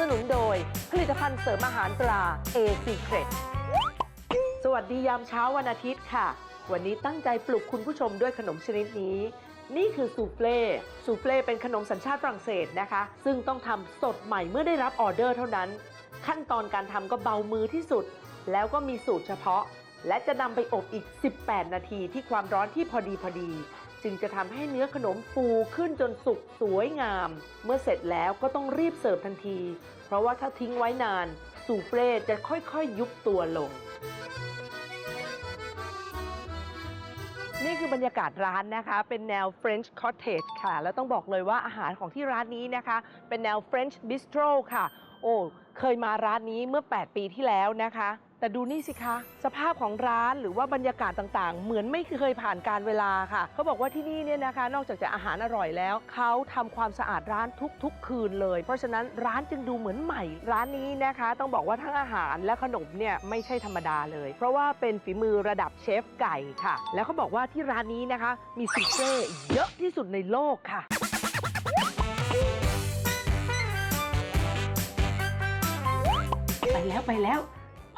สนุนโดย ผลิตภัณฑ์เสริมอาหารตรา A Secret สวัสดียามเช้าวันอาทิตย์ค่ะ วันนี้ตั้งใจปลุกคุณผู้ชมด้วยขนมชนิดนี้ นี่คือซูเฟ่ซูเฟ่เป็นขนมสัญชาติฝรั่งเศสนะคะ ซึ่งต้องทำสดใหม่เมื่อได้รับออเดอร์เท่านั้น ขั้นตอนการทำก็เบามือที่สุด แล้วก็มีสูตรเฉพาะ และจะนำไปอบอีก 18 นาทีที่ความร้อนที่พอดีพอดี จึงจะทำให้เนื้อขนมฟูขึ้นจนสุกสวยงาม เมื่อเสร็จแล้วก็ต้องรีบเสิร์ฟทันที เพราะว่าถ้าทิ้งไว้นานซูเฟ่จะค่อยๆยุบตัวลง นี่คือบรรยากาศร้านนะคะ เป็นแนว French Cottage ค่ะ แล้วต้องบอกเลยว่าอาหารของที่ร้านนี้นะคะ เป็นแนว French Bistro ค่ะ โอ้ เคยมาร้านนี้เมื่อ 8 ปีที่แล้วนะคะ แต่ดูนี่สิคะ สภาพของร้านหรือว่าบรรยากาศต่างๆ เหมือนไม่เคยผ่านการเวลาค่ะ เขาบอกว่าที่นี่เนี่ยนะคะ นอกจากจะอาหารอร่อยแล้ว เขาทำความสะอาดร้านทุกๆ คืนเลย เพราะฉะนั้นร้านจึงดูเหมือนใหม่ ร้านนี้นะคะ ต้องบอกว่าทั้งอาหารและขนมเนี่ยไม่ใช่ธรรมดาเลย เพราะว่าเป็นฝีมือระดับเชฟไก่ค่ะ แล้วเขาบอกว่าที่ร้านนี้นะคะ มีซูเฟ่เยอะที่สุดในโลกค่ะไปแล้วไปแล้ว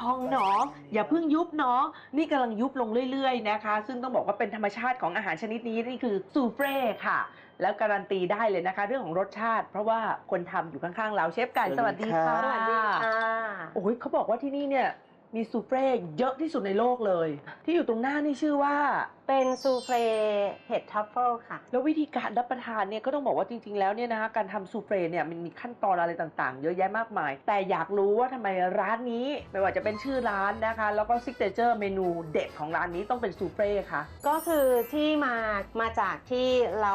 พองหนอ อย่าเพิ่งยุบเนาะนี่กำลังยุบลงเรื่อยๆนะคะ ซึ่งต้องบอกว่าเป็นธรรมชาติของอาหารชนิดนี้นี่คือซูเฟ่ค่ะ แล้วการันตีได้เลยนะคะ เรื่องของรสชาติ เพราะว่าคนทำอยู่ข้างๆเราเชฟไก่สวัสดีค่ะสวัสดีค่ะ โอ้ยเขาบอกว่าที่นี่เนี่ยมีซูเฟ่เยอะที่สุดในโลกเลย ที่อยู่ตรงหน้านี่ชื่อว่าเป็นซูเฟ่เห็ดทัฟเฟิลค่ะ แล้ววิธีการรับประทานเนี่ยก็ต้องบอกว่าจริง ๆ แล้วเนี่ยนะคะการทำซูเฟ่เนี่ยมันมีขั้นตอนอะไรต่างๆ เยอะแยะมากมาย แต่อยากรู้ว่าทำไมร้านนี้ ไม่ว่าจะเป็นชื่อร้านนะคะ แล้วก็ซิกเนเจอร์เมนูเด็ดของร้านนี้ต้องเป็นซูเฟ่ค่ะก็คือที่มามาจากที่เรา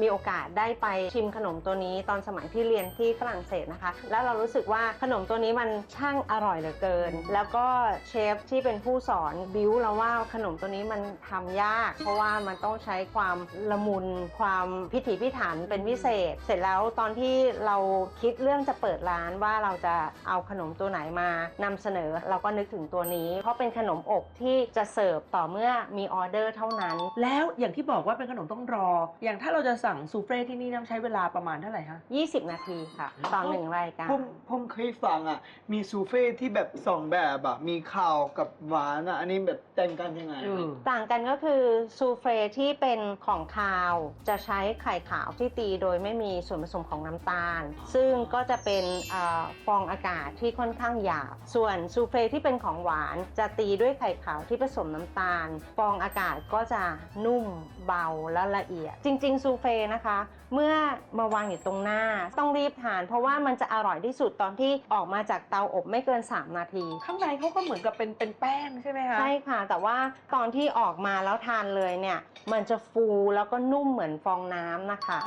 มีโอกาสได้ไปชิมขนมตัวนี้ตอนสมัยที่เรียนที่ฝรั่งเศสนะคะ แล้วเรารู้สึกว่าขนมตัวนี้มันช่างอร่อยเหลือเกิน แล้วก็เชฟที่เป็นผู้สอนบิวเราว่าขนมตัวนี้มันทำยากเพราะว่ามันต้องใช้ความละมุนความพิถีพิถันเป็นพิเศษ เสร็จแล้วตอนที่เราคิดเรื่องจะเปิดร้านว่าเราจะเอาขนมตัวไหนมานำเสนอเราก็นึกถึงตัวนี้ เพราะเป็นขนมอบที่จะเสิร์ฟต่อเมื่อมีออเดอร์เท่านั้น แล้วอย่างที่บอกว่าเป็นขนมต้องรอ อย่างถ้าเราจะสั่งซูเฟ่ที่นี่ต้องใช้เวลาประมาณเท่าไหร่คะ20 นาทีค่ะต่อหนึ่งรายการผมผมเคยฟังอะมีซูเฟ่ที่แบบสองแบบอะมีข้าวกับหวานอะอันนี้แบบแต่งกันยังไงอืมต่างกันก็คือซูเฟรที่เป็นของคาว จะใช้ไข่ขาวที่ตีโดยไม่มีส่วนผสมของน้ำตาล ซึ่งก็จะเป็นอาฟองอากาศที่ค่อนข้างหยาบ ส่วนซูเฟรที่เป็นของหวานจะตีด้วยไข่ขาวที่ผสมน้ำตาล ฟองอากาศก็จะนุ่มเบาและละเอียด จริง ๆ ซูเฟรนะคะ เมื่อมาวางอยู่ตรงหน้า ต้องรีบทาน เพราะว่ามันจะอร่อยที่สุดตอนที่ออกมาจากเตาอบไม่เกิน 3 นาที ข้างในเขาก็เหมือนกับเป็นเป็นแป้งใช่ไหมคะใช่ค่ะ แต่ว่าตอนที่ออกมาแล้วทานเลยเนี่ย มันจะฟูแล้วก็นุ่มเหมือนฟองน้ำนะคะ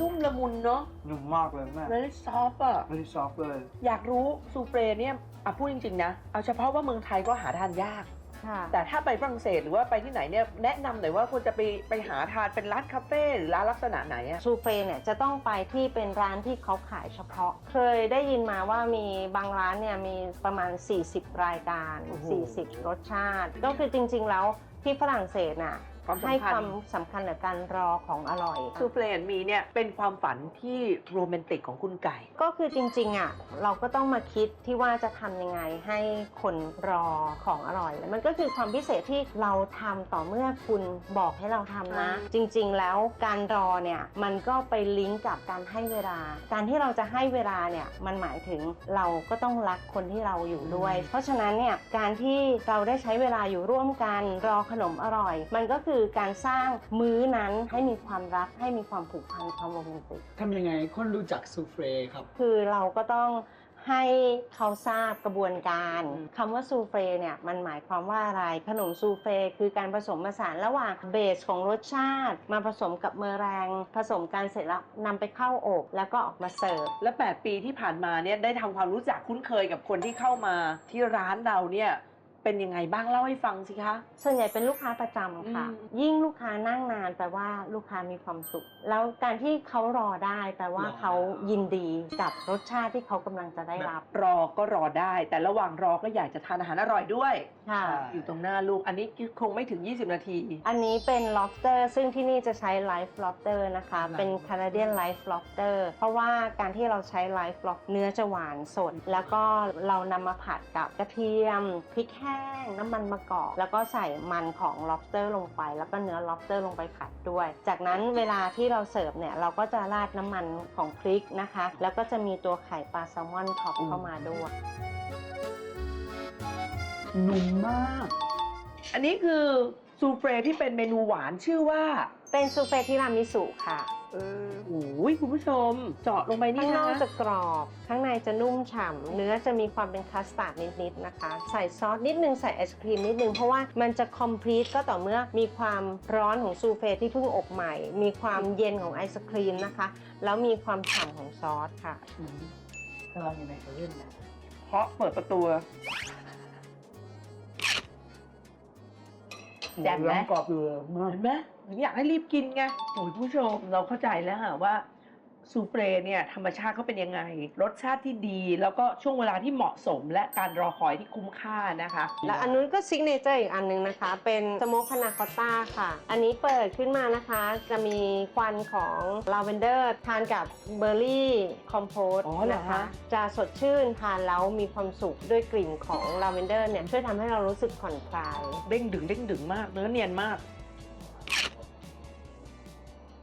นุ่มละมุนเนาะ นุ่มมากเลยแม่ very soft อะไม่ได้ซอฟเลย อยากรู้ซูเฟรเนี่ยอะพูดจริง ๆ นะ เอาเฉพาะว่าเมืองไทยก็หาทานยาก ค่ะ แต่ถ้าไปฝรั่งเศสหรือว่าไปที่ไหนเนี่ยแนะนำหน่อยว่าควรจะไปไปหาทานเป็นร้านคาเฟ่หรือร้านลักษณะไหนอะซูเฟรเนี่ยจะต้องไปที่เป็นร้านที่เขาขายเฉพาะ เคยได้ยินมาว่ามีบางร้านเนี่ยมีประมาณ 40 รายการ 40 รสชาติ ก็คือจริง ๆ แล้วที่ฝรั่งเศสน่ะ ความให้สำคัคญวามสำคัญกับการรอของอร่อย ซูเฟรนมีเนี่ยเป็นความฝันที่โรแมนติกของคุณไก่ ก็คือจริงๆอะเราก็ต้องมาคิดที่ว่าจะทำยังไงให้คนรอของอร่อย มันก็คือความพิเศษที่เราทำต่อเมื่อคุณบอกให้เราทำนะ อ่า จริงๆแล้วการรอเนี่ยมันก็ไปลิงก์กับการให้เวลา การที่เราจะให้เวลาเนี่ยมันหมายถึงเราก็ต้องรักคนที่เราอยู่ด้วย เพราะฉะนั้นเนี่ยการที่เราได้ใช้เวลาอยู่ร่วมกันรอขนมอร่อย มันก็คือการสร้างมื้อนั้นให้มีความรักให้มีความผูกพันความโรแมนติก ทำยังไงคนรู้จักซูเฟ่ครับ คือเราก็ต้องให้เขาทราบกระบวนการอืมคำว่าซูเฟ่เนี่ยมันหมายความว่าอะไรขนมซูเฟ่คือการผสมผสานระหว่างเบสของรสชาติ มาผสมกับเมอแรง ผสมกันเสร็จแล้วนำไปเข้าอบ แล้วก็ออกมาเสิร์ฟ และ 8 ปีที่ผ่านมาเนี่ยได้ทำความรู้จักคุ้นเคยกับคนที่เข้ามาที่ร้านเราเนี่ย เป็นยังไงบ้างเล่าให้ฟังสิคะ ส่วนใหญ่เป็นลูกค้าประจำค่ะ อืมยิ่งลูกค้านั่งนานแปลว่าลูกค้ามีความสุข แล้วการที่เขารอได้แปลว่ารอได้เขายินดีกับรสชาติที่เขากำลังจะได้รับรอก็รอได้ แต่ระหว่างรอก็อยากจะทานอาหารอร่อยด้วย ค่ะอยู่ตรงหน้าลูก อันนี้คงไม่ถึง 20 นาที อันนี้เป็น lobster ซึ่งที่นี่จะใช้ live lobster นะคะ เป็น Canadian live lobster เพราะว่าการที่เราใช้ live lobster เนื้อจะหวานสด แล้วก็เรานำมาผัดกับกระเทียมพริกแห้ง น้ำมันมะกอก แล้วก็ใส่มันของ lobster ลงไป แล้วก็เนื้อ lobster ลงไปผัดด้วย จากนั้นเวลาที่เราเสิร์ฟเนี่ยเราก็จะราดน้ำมันของพริกนะคะ แล้วก็จะมีตัวไข่ปลาแซลมอนท็อปเข้ามาด้วยนุ่มมาก อันนี้คือซูเฟรที่เป็นเมนูหวานชื่อว่า เป็นซูเฟ่ทีรามิสุค่ะเออโอ้ยคุณผู้ชม เจาะลงไปนี่ข้างนนะอกจะกรอบ ข้างในจะนุ่มฉ่ำเนื้อจะมีความเป็นคัสตาร์ดนิดๆนะคะ ใส่ซอสนิดนึงใส่ไอศครีมนิดนึง เพราะว่ามันจะคอมพลีทก็ต่อเมื่อมีความร้อนของซูเฟ่ที่เพิ่งอบใหม่ มีความเย็นของไอศครีมนะคะ แล้วมีความฉ่ำของซอสค่ะ อืมกำลังอยู่ในเซเว่นนะเพราะเปิดประตู แจ่มไหมร้องกรอบอยู่เลยมาก เห็นไหมถึงอยากให้รีบกินไงโอ้ยผู้ชมเราเข้าใจแล้วค่ะว่า ซูเฟรเนี่ยธรรมชาติเขาเป็นยังไง รสชาติที่ดี แล้วก็ช่วงเวลาที่เหมาะสม และการรอคอยที่คุ้มค่านะคะ แล้วอันนู้นก็ซิกเนเจอร์อีกอันนึงนะคะ เป็นสโมกพานาคอตต้าค่ะ อันนี้เปิดขึ้นมานะคะ จะมีควันของลาเวนเดอร์ทานกับเบอร์รี่คอมโพสอ๋อเหรอนะคะคะ จะสดชื่นทานแล้วมีความสุขด้วยกลิ่นของลาเวนเดอร์เนี่ยช่วยทำให้เรารู้สึกผ่อนคลาย เด้งดึงเด้งดึงมาก เนื้อเนียนมาก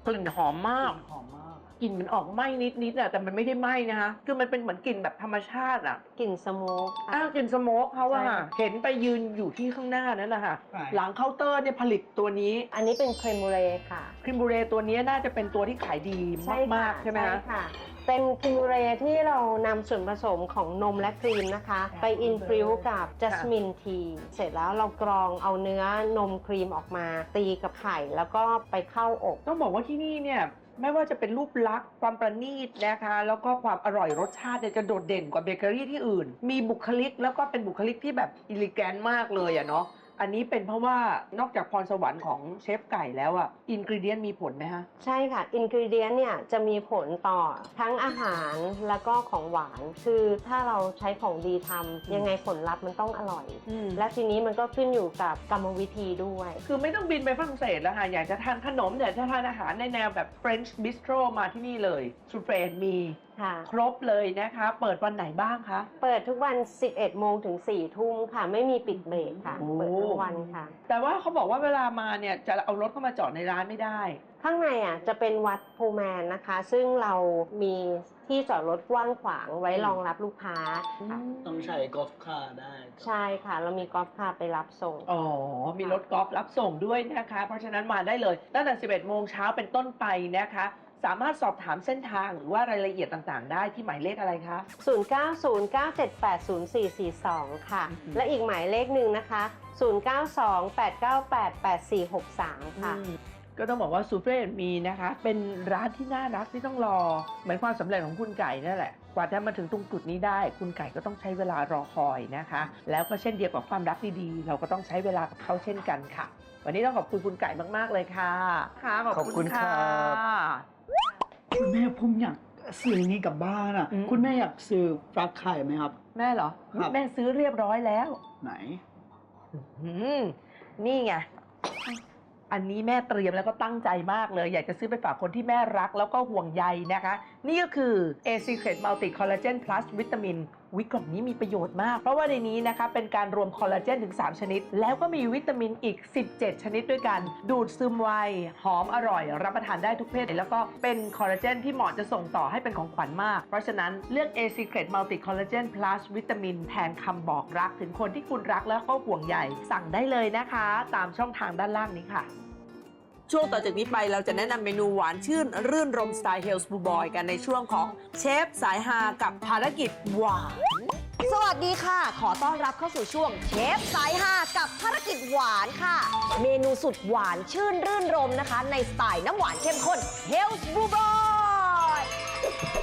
กลิ่นหอมมาก หอมมาก กลิ่นมันออกไหม้นิดๆอะแต่มันไม่ได้ไหม้นะคะ คือมันเป็นเหมือนกลิ่นแบบธรรมชาติอะกลิ่นสโมกอ้าวกลิ่นสโมกเขาอะใช่ค่ะค่ะ เห็นไปยืนอยู่ที่ข้างหน้านั่นแหละค่ะใช่ หลังเคาน์เตอร์เนี่ยผลิตตัวนี้อันนี้เป็นเครมบูเรค่ะ ครีมบูเรตัวนี้น่าจะเป็นตัวที่ขายดีใช่ค่ะมากๆใช่ไหมคะ ค่ะ เป็นครีมบูเรที่เรานำส่วนผสมของนมและครีมนะคะ ไปอินฟิวกับจัสมินทีเสร็จแล้วเรากรองเอาเนื้อนมครีมออกมา ตีกับไข่แล้วก็ไปเข้าอบ ต้องบอกว่าที่นี่เนี่ย ไม่ว่าจะเป็นรูปลักษณ์ความประณีตนะคะ แล้วก็ความอร่อยรสชาติเนี่ยจะโดดเด่นกว่าเบเกอรี่ที่อื่น มีบุคลิกแล้วก็เป็นบุคลิกที่แบบอิลิแกนมากเลยอะเนาะ อันนี้เป็นเพราะว่านอกจากพรสวรรค์ของเชฟไก่แล้วอะอินกริเดียนมีผลไหมคะใช่ค่ะอินกริเดียนเนี่ยจะมีผลต่อทั้งอาหารแล้วก็ของหวาน คือถ้าเราใช้ของดีทำยังไงผลลัพธ์มันต้องอร่อยและทีนี้มันก็ขึ้นอยู่กับกรรมวิธีด้วย คือไม่ต้องบินไปฝรั่งเศสแล้วค่ะ อยากจะทานขนมอยากจะทานอาหารในแนวแบบ French Bistro มาที่นี่เลยซูเฟรนมีค่ะ ครบเลยนะคะ เปิดวันไหนบ้างคะ เปิดทุกวัน 11 โมงถึง 4 ทุ่มค่ะ ไม่มีปิดเบรกค่ะ โอ้ เปิดทุกวันค่ะ แต่ว่าเขาบอกว่าเวลามาเนี่ยจะเอารถเข้ามาจอดในร้านไม่ได้ ข้างในอะจะเป็นวัดโพแมนนะคะ ซึ่งเรามีที่จอดรถกว้างขวางไว้รองรับลูกค้าค่ะ ต้องใช้กอล์ฟคาร์ได้ใช่ค่ะ เรามีกอล์ฟคาร์ไปรับส่ง อ๋อ มีรถกอล์ฟรับส่งด้วยนะคะ เพราะฉะนั้นมาได้เลย ตั้งแต่ 11 โมงเช้าเป็นต้นไปนะคะ สามารถสอบถามเส้นทางหรือว่ารายละเอียดต่างๆ ได้ที่หมายเลขอะไรคะ 0909780442 ค่ะอืมและอีกหมายเลขหนึ่งนะคะ 0928988463 ค่ะอืมก็ต้องบอกว่าซูเฟรมีนะคะ เป็นร้านที่น่ารักที่ต้องรอ เหมือนความสำเร็จของคุณไก่นั่นแหละ กว่าจะมาถึงตรงจุดนี้ได้ คุณไก่ก็ต้องใช้เวลารอคอยนะคะ แล้วก็เช่นเดียวกับความรักดีๆ เราก็ต้องใช้เวลากับเขาเช่นกันค่ะ วันนี้ต้องขอบคุณคุณไก่มากๆเลยค่ะ ค่ะ ขอบขอบคุคุณณค่ะครับ คุณแม่ผมอยากซื้อนี้กลับบ้านอะ อืม คุณแม่อยากซื้อฟักไข่ไหมครับ แม่เหรอ ครับ แม่ซื้อเรียบร้อยแล้ว ไหน อืมนี่ไง อันนี้แม่เตรียมแล้วก็ตั้งใจมากเลย อยากจะซื้อไปฝากคนที่แม่รักแล้วก็ห่วงใยนะคะ นี่ก็คือ A Secret Multi Collagen Plus วิตามิน วิกล่องนี้มีประโยชน์มาก เพราะว่าในนี้นะคะเป็นการรวมคอลลาเจนถึง 3 ชนิด แล้วก็มีวิตามินอีก 17 ชนิดด้วยกัน ดูดซึมไว หอมอร่อย รับประทานได้ทุกเพศ แล้วก็เป็นคอลลาเจนที่เหมาะจะส่งต่อให้เป็นของขวัญมาก เพราะฉะนั้นเลือก A Secret Multi Collagen Plus วิตามินแทนคำบอกรักถึงคนที่คุณรักแล้วก็ห่วงใยสั่งได้เลยนะคะ ตามช่องทางด้านล่างนี้ค่ะ ช่วงต่อจากนี้ไปเราจะแนะนำเมนูหวานชื่น รื่นรมสไตล์เฮลส์บูบอยกันในช่วงของเชฟสายฮากับภารกิจหวาน สวัสดีค่ะ ขอต้อนรับเข้าสู่ช่วงเชฟสายฮากับภารกิจหวานค่ะ เมนูสุดหวานชื่นรื่นรมนะคะ ในสไตล์น้ำหวานเข้มข้น Health Blue Boy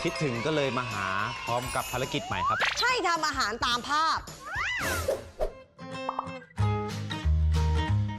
คิดถึงก็เลยมาหาพร้อมกับภารกิจใหม่ครับให้ทำอาหารตามภาพ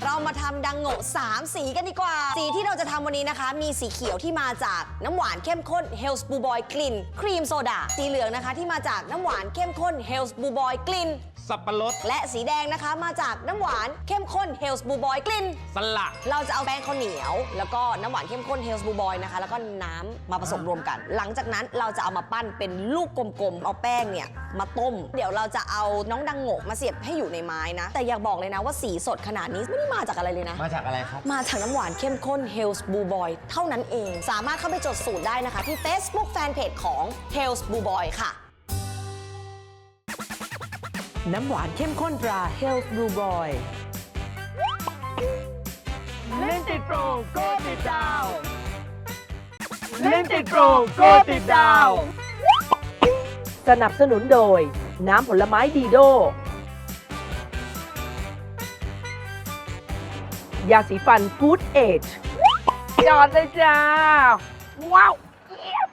เรามาทำดังโง่3สีกันดีกว่า สีที่เราจะทำวันนี้นะคะ มีสีเขียวที่มาจากน้ำหวานเข้มข้นเฮลส์บูบอยกลิ่น ครีมโซดา สีเหลืองนะคะที่มาจากน้ำหวานเข้มข้นเฮลส์บูบอยกลิ่น สับปะรด และสีแดงนะคะมาจากน้ำหวานเข้มข้น h e l l s Blue Boy กลิ่น สละ เราจะเอาแป้งข้าวเหนียว แล้วก็น้ำหวานเข้มข้น h e l l s Blue Boy นะคะ แล้วก็น้ำมาผสมรวมกัน หลังจากนั้นเราจะเอามาปั้นเป็นลูกกลมๆ เอาแป้งเนี่ยมาต้ม เดี๋ยวเราจะเอาน้องดังโงกมาเสียบให้อยู่ในไม้นะ แต่อยากบอกเลยนะว่าสีสดขนาดนี้ไม่ได้มาจากอะไรเลยนะ มาจากอะไรครับ มาจากน้ำหวานเข้มข้น h e l l s Blue Boy เท่านั้นเอง สามารถเข้าไปจดสูตรได้นะคะ ที่ Facebook Fanpage ของ h e l l s Blue Boy ค่ะ น้ำหวานเข้มข้นตรา Health Blue Boy เล่นติดโปรโกติดดาว เล่นติดโปรโกติดดาว สนับสนุนโดย น้ำผลไม้ดีโด ยาสีฟันฟู้ดเอจจอดเลยจ้า ว้าวเอี๊ยบ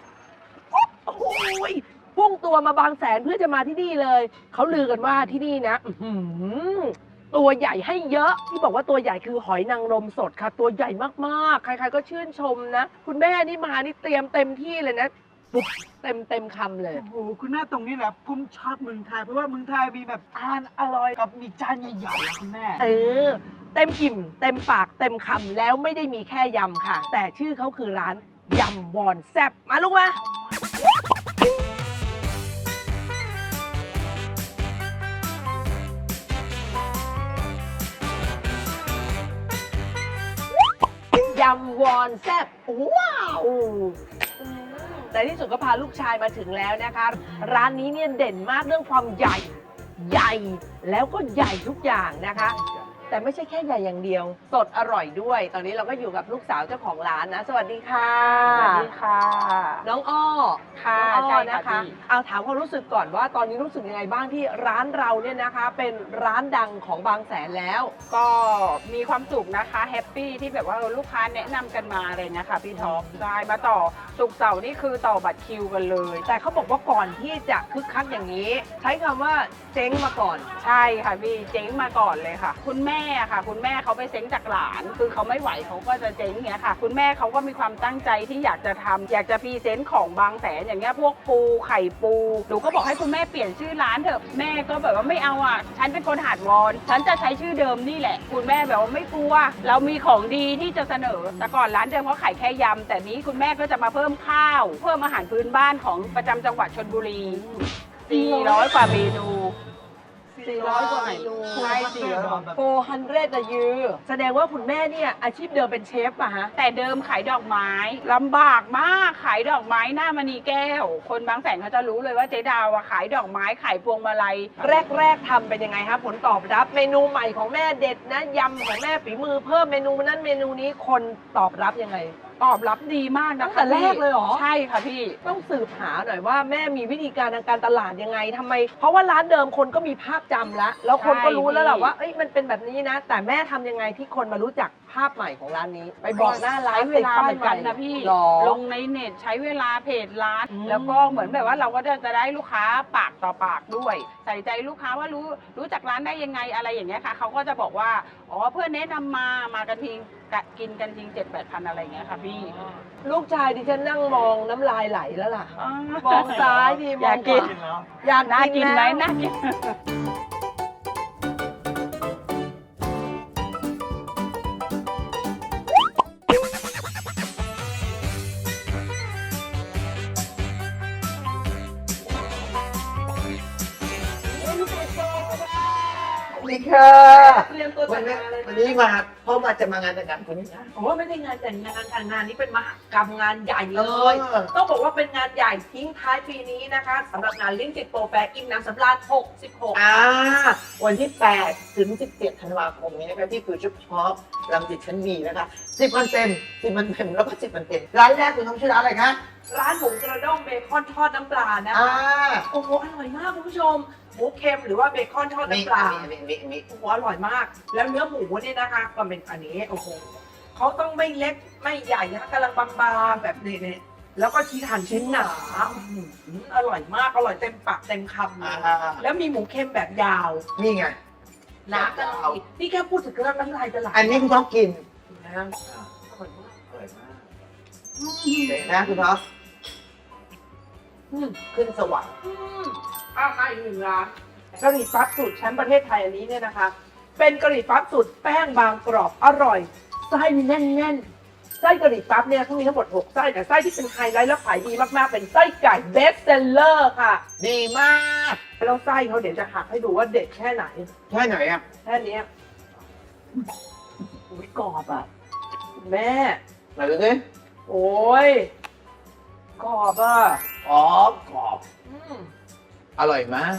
โอ้โหย พุ่งตัวมาบางแสนเพื่อจะมาที่นี่เลย เขาลือกันว่าที่นี่นะอื้อหือตัวใหญ่ให้เยอะ ที่บอกว่าตัวใหญ่คือหอยนางรมสดค่ะ ตัวใหญ่มากๆ ใครๆก็ชื่นชมนะ คุณแม่นี่มานี่เตรียมเต็มที่เลยนะปุ๊บเต็มเต็มคำเลย โอ้โหคุณแม่ตรงนี้แหละผมชอบเมืองไทย เพราะว่าเมืองไทยมีแบบทานอร่อยกับมีจานใหญ่ๆอะคุณแม่ เออ เต็มอิ่ม เต็มปากเต็มคำแล้วไม่ได้มีแค่ยำค่ะ แต่ชื่อเขาคือร้านยำวอนแซบมาลูกมา วอนแซบว้าวแต่ที่สุดก็พาลูกชายมาถึงแล้วนะคะ ร้านนี้เนี่ยเด่นมากเรื่องความใหญ่ ใหญ่แล้วก็ใหญ่ทุกอย่างนะคะ แต่ไม่ใช่แค่ใหญ่อย่างเดียว สดอร่อยด้วย ตอนนี้เราก็อยู่กับลูกสาวเจ้าของร้านนะ สวัสดีค่ะ สวัสดีค่ะ น้องอ้อค่ะน้องอ้อใช่นะค่ะคะพี่เอาถามความรู้สึกก่อนว่าตอนนี้รู้สึกยังไงบ้างที่ร้านเราเนี่ยนะคะ เป็นร้านดังของบางแสนแล้ว ก็มีความสุขนะคะแฮปปี้ที่แบบว่าเออลูกค้าแนะนำกันมาอะไรเงี้ยค่ะพี่ท็อปได้มาต่อสุกร์เสาร์นี่คือต่อบัตรคิวกันเลย แต่เขาบอกว่าก่อนที่จะคึกคักอย่างนี้ ใช้คำว่าเจ๊งมาก่อน ใช่ค่ะพี่เจ๊งมาก่อนเลยค่ะ คุณแม่ม่ค่ะ คุณแม่เขาไปเซ้งจากหลาน คือเขาไม่ไหวเขาก็จะเจ๊งเงี้ยค่ะ คุณแม่เขาก็มีความตั้งใจที่อยากจะทำอยากจะพรีเซนต์ของบางแสนอย่างเงี้ยพวกปูไข่ปูหนูก็บอกให้คุณแม่เปลี่ยนชื่อร้านเถอะแม่ก็แบบว่าไม่เอาอะฉันเป็นคนหาดวอน ฉันจะใช้ชื่อเดิมนี่แหละ คุณแม่แบบว่าไม่กลัว เรามีของดีที่จะเสนอแต่ก่อนร้านเดิมเขาขายแค่ยำแต่นี้คุณแม่ก็จะมาเพิ่มข้าว เพิ่มอาหารพื้นบ้านของประจำจังหวัดชนบุรี400กว่าเมนู 400กว่าเมนูใช่400 400อะยูแสดงว่าคุณแม่เนี่ยอาชีพเดิมเป็นเชฟป่ะฮะ แต่เดิมขายดอกไม้ลำบากมากขายดอกไม้หน้ามณีแก้ว คนบางแสนเขาจะรู้เลยว่าเจ๊ดาวอะขายดอกไม้ขายพวงมาลัย แรกๆทำเป็นยังไงฮะผลตอบรับ เมนูใหม่ของแม่เด็ดนะยำของแม่ฝีมือเพิ่มเมนูนั้นเมนูนี้คนตอบรับยังไง ตอบรับดีมากนะคะตั้งแต่แรกเลยเหรอ ใช่ค่ะพี่ ต้องสืบหาหน่อยว่าแม่มีวิธีการทางการตลาดยังไงทำไม เพราะว่าร้านเดิมคนก็มีภาพจำแล้วแล้วคนก็รู้แล้วแหละใช่ว่าเอ้ยมันเป็นแบบนี้นะ แต่แม่ทำยังไงที่คนมารู้จักภาพใหม่ของร้านนี้ ไปบอกหน้าร้านใช้เวลาติดป้ยเป็นวันนะพี่ หรอ ลงในเน็ตใช้เวลาเพจร้าน อืม แล้วก็เหมือนแบบว่าเราก็จะจะได้ลูกค้าปากต่อปากด้วย ใส่ใจลูกค้าว่ารู้รู้จักร้านได้ยังไงอะไรอย่างเงี้ยค่ะเขาก็จะบอกว่าอ๋อเพื่อนแนะนำมามากันที กะกินกันทีเจ็ดแปดพันอะไรอย่างเงี้ยค่ะพี่ลูกชายดิฉันนั่งมองน้ำลายไหลแล้วล่ะามองซ้ายดีมอยาองกขกิน วาอยากน่ากินไหมแล้วน่ากินนี่ค่ะ เตรียมตัววัแต่นงนี้งานเลย วันนี้มาพ่อมาจะมางานแต่งงานคุณนี่นะผมว่าไม่ได้งานแต่งงานค่ะงานนี้เป็นมหกรรมงานใหญ่เลยเออต้องบอกว่าเป็นงานใหญ่ทิ้งท้ายปีนี้นะคะสำหรับงานลิ้นติดโปรแฟร์อิ่มน้ำสำราญ66อ่าวันที่ 8 ถึง 17 ธันวาคมนี้นะคะที่ฟิวเจอร์ช็อปลังสิตชั้นบีนะคะ10วันเต็ม10วันเต็มแล้วก็10วันเต็มร้านแรกคุณต้องชื่อร้านอะไรคะร้านหมูกระด้งเบคอนทอดน้ำปลานะอ่าคะโอ้โหอร่อยมากคุณผู้ชม หมูเค็มหรือว่าเบคอนทอดมีน้ำปลามีมีมีโอ้โหอร่อยมาก แล้วเนื้อหมูเนี่ยนะคะก็เป็นอันนี้โอ้โหเขาต้องไม่เล็กไม่ใหญ่นะคะกำลังบางๆแบบนี้เนี่ยแล้วก็ชิ้นหั่นชิ้นหนาอื้อหืออร่อยมากอร่อยเต็มปากเต็มคำเลยอ่าแล้วมีหมูเค็มแบบยาวนี่ไงน้ำกะทินี่แค่พูดถึงเครื่องน้ำลายจะไหลอันนี้คุณท็อปกินนะอร่อยมากอร่อยมากเด็กนะคุณท็อปอืมขึ้นสวรรค์ อืมอะมาอีกหนึ่งร้านกะหรี่ปั๊บสูตรแชมป์ประเทศไทยอันนี้เนี่ยนะคะ เป็นกะหรี่ปั๊บสูตรแป้งบางกรอบอร่อยไส้แน่นๆไส้กะหรี่ปั๊บเนี่ยเขามีทั้งหมด6ไส้แต่ไส้ที่เป็นไฮไลท์และขายดีมากๆเป็นไส้ไก่เบสเซลเลอร์ค่ะดีมากแล้วไส้เขาเดี๋ยวจะหักให้ดูว่าเด็ดแค่ไหนแค่ไหนอะแค่เนี้ยอุ้ยกรอบอะแม่ ไหนดูสิโอ้ยกรอบอะ อ๋อกรอบ อืม อร่อยมาก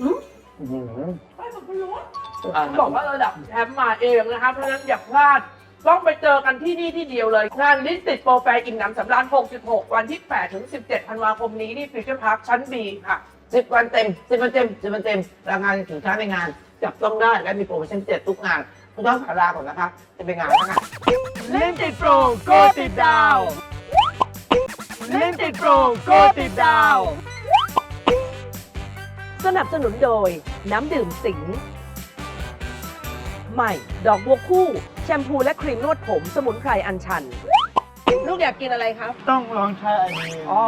อืม อื้อหือไม่มันก็รู้อะบอกว่าระดับแชมป์มาเองนะคะเพราะฉะนั้นอย่าพลาด ต้องไปเจอกันที่นี่ที่เดียวเลยงานลิสติดโปรแฟร์อิ่มหนำสำราญ 66 วันที่ 8 ถึง 17 ธันวาคมนี้ที่ฟิวเจอร์พาร์คชั้น B ค่ะ สิบวันเต็มสิบวันเต็มสิบวันเต็มรายงานสินค้าในงาน จับต้องได้และมีโปรโมชั่นเจ็ดทุกงานคุณต้องขอลาก่อนนะคะ จะไปงานแล้วค่ะ เล่นติดโปรโกติดดาว เล่นติดโปรโกติดดาว สนับสนุนโดย น้ำดื่มสิงใหม่ ดอกบัวคู่ แชมพูและครีมนวดผมสมุนไพรอัญชัน ลูกอยากกินอะไรครับ ต้องลองใช้อันนี้อ๋อ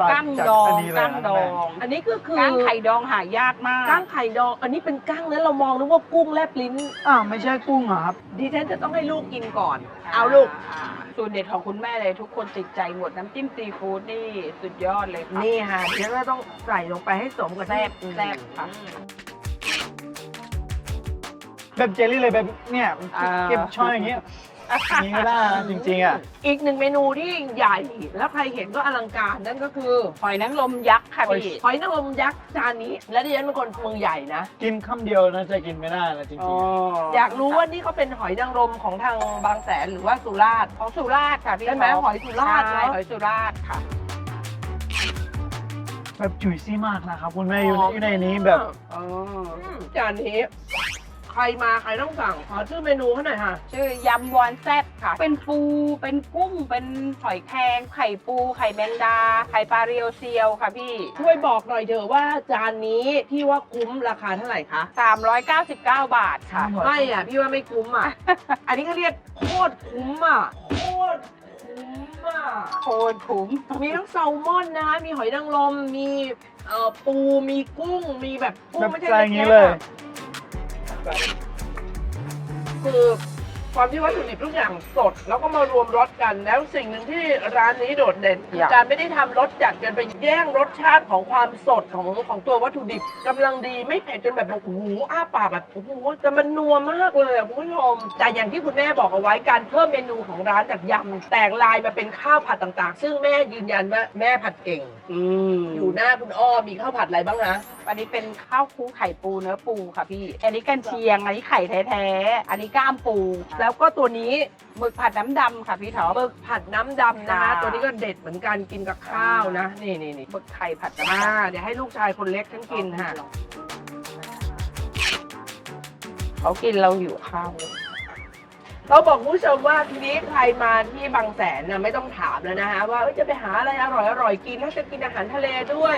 สไตล์กั้งดองจัดอันนี้เลยกั้งดอง อันนี้ก็คือกั้งไข่ดองหายากมากกั้งไข่ดอง อันนี้เป็นกั้งนั้นเรามองนึกว่ากุ้งแลบลิ้นอ้าวไม่ใช่กุ้งเหรอครับ ดิฉันจะต้องให้ลูกกินก่อน เอาลูก สูตรเด็ดของคุณแม่เลยทุกคนติดใจหมดน้ำจิ้มซีฟู้ดนี่สุดยอดเลยค่ะนี่ค่ะเดี๋ยวเราต้องใส่ลงไปให้สมกับแซ่บที่แซ่บค่ะ แบบเจลลี่เลยแบบเนี่ยอ่า เก็บช้อนอย่างเงี้ย อย่างนี้ก็ได้นะจริงๆอะ อีกหนึ่งเมนูที่ใหญ่แล้วใครเห็นก็อลังการนั่นก็คือหอยนางรมยักษ์ค่ะพี่ หอยนางรมยักษ์จานนี้ และดิฉันเป็นคนมือใหญ่นะ กินคำเดียวนะจะกินไม่ได้นะจริงอยากรู้ว่านี่เขาเป็นหอยนางรมของทางบางแสนหรือว่าสุราษฎร์ของสุราษฎร์ค่ะพี่ใช่ไหมท็ปหอยสุราษฎร์ใช่เนอะหอยสุราษฎร์ค่ะๆแบบจุยซี่มากนะครับคุณแม่อยู่หอมอยู่ในนี้แบบอืมจานนี้ใค รมาใครต้องสั่งขอชื่อเมนูเขาหน่อยค่ะ ชื่อยำวอนแซ่บค่ะ เป็นปู เป็นกุ้ง เป็นหอยแครงไข่ปู ไข่แมงดา ไข่ปลาเรียวเซียวค่ะพี่ ช่วยบอกหน่อยเถอะว่าจานนี้ที่ว่าคุ้มราคาเท่าไหร่คะ 399 บาทค่ะ ไม่อะ พี่ว่าไม่คุ้มอะ อันนี้เขาเรียกโคตรคุ้มอะ โคตรคุ้มอะ โคตรคุ้มมีทั้งแซลมอนนะคะ มีหอยนางรม มีเอ่อปู มีกุ้ง มีแบบกุ้แบงบไม่ใช่ใจอย่างเล็นี้กๆเลยอะ คือ ความที่วัตถุดิบทุกอย่างสด แล้วก็มารวมรสกัน แล้วสิ่งหนึ่งที่ร้านนี้โดดเด่นคือการไม่ได้ทำรสจัดกันไปแย่งรสชาติของความสดของของตัววัตถุดิบกำลังดีไม่เผ็ดจนแบบโอ้โหอ้าปากแบบโอ้โหแต่มันนัวมากเลยอะคุณผู้ชมแต่อย่างที่คุณแม่บอกเอาไว้การเพิ่มเมนูของร้านจากยำแตกลายมาเป็นข้าวผัดต่างๆ ซึ่งแม่ยืนยันว่าแม่ผัดเก่ง อืมอยู่หน้าคุณอ้อมีข้าวผัดอะไรบ้างนะ อันนี้เป็นข้าวคลุกไข่ปูเนื้อปูค่ะพี่ อันนี้กันเชียง อันนี้ไข่แท้ๆ อันนี้กล้ามปู แล้วก็ตัวนี้หมึกผัดน้ำดำค่ะพี่ท็อป หมึกผัดน้ำดำนะคะ ค่ะ ตัวนี้ก็เด็ดเหมือนกันกินกับข้าวนะ นี่นี่นี่หมึกไข่ผัดน้ำอ่าดำเดี๋ยวให้ลูกชายคนเล็กฉันกินค่ะ เขากินเราหิวข้าวเราบอกคุณผู้ชมว่าทีนี้ใครมาที่บางแสนนะไม่ต้องถามแล้วนะคะว่าเอ้ยจะไปหาอะไรอร่อยอร่อยกินถ้าจะกินอาหารทะเลด้วย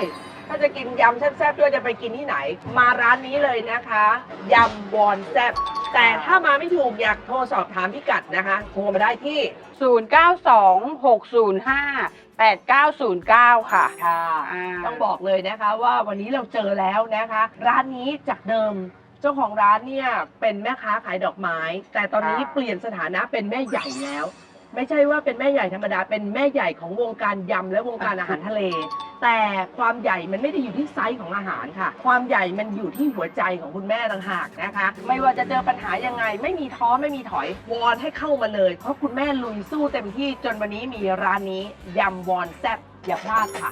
ถ้าจะกินยำแซ่บๆด้วยจะไปกินที่ไหน มาร้านนี้เลยนะคะยำวอนแซ่บ แต่ถ้ามาไม่ถูกอยากโทรสอบถามพิกัดนะคะ โทรมาได้ที่ 0926058909 ค่ะ ค่ะ อ่า ต้องบอกเลยนะคะว่าวันนี้เราเจอแล้วนะคะ ร้านนี้จากเดิมเจ้าของร้านเนี่ยเป็นแม่ค้าขายดอกไม้ แต่ตอนนี้ค่ะ เปลี่ยนสถานะเป็นแม่ใหญ่แล้ว ไม่ใช่ว่าเป็นแม่ใหญ่ธรรมดา เป็นแม่ใหญ่ของวงการยำและวงการอาหารทะเล แต่ความใหญ่มันไม่ได้อยู่ที่ไซส์ของอาหารค่ะ ความใหญ่มันอยู่ที่หัวใจของคุณแม่ต่างหากนะคะ ไม่ว่าจะเจอปัญหายังไง ไม่มีท้อไม่มีถอยวอนให้เข้ามาเลย เพราะคุณแม่ลุยสู้เต็มที่จนวันนี้มีร้านนี้ยำวอนแซ่บอย่าพลาดค่ะ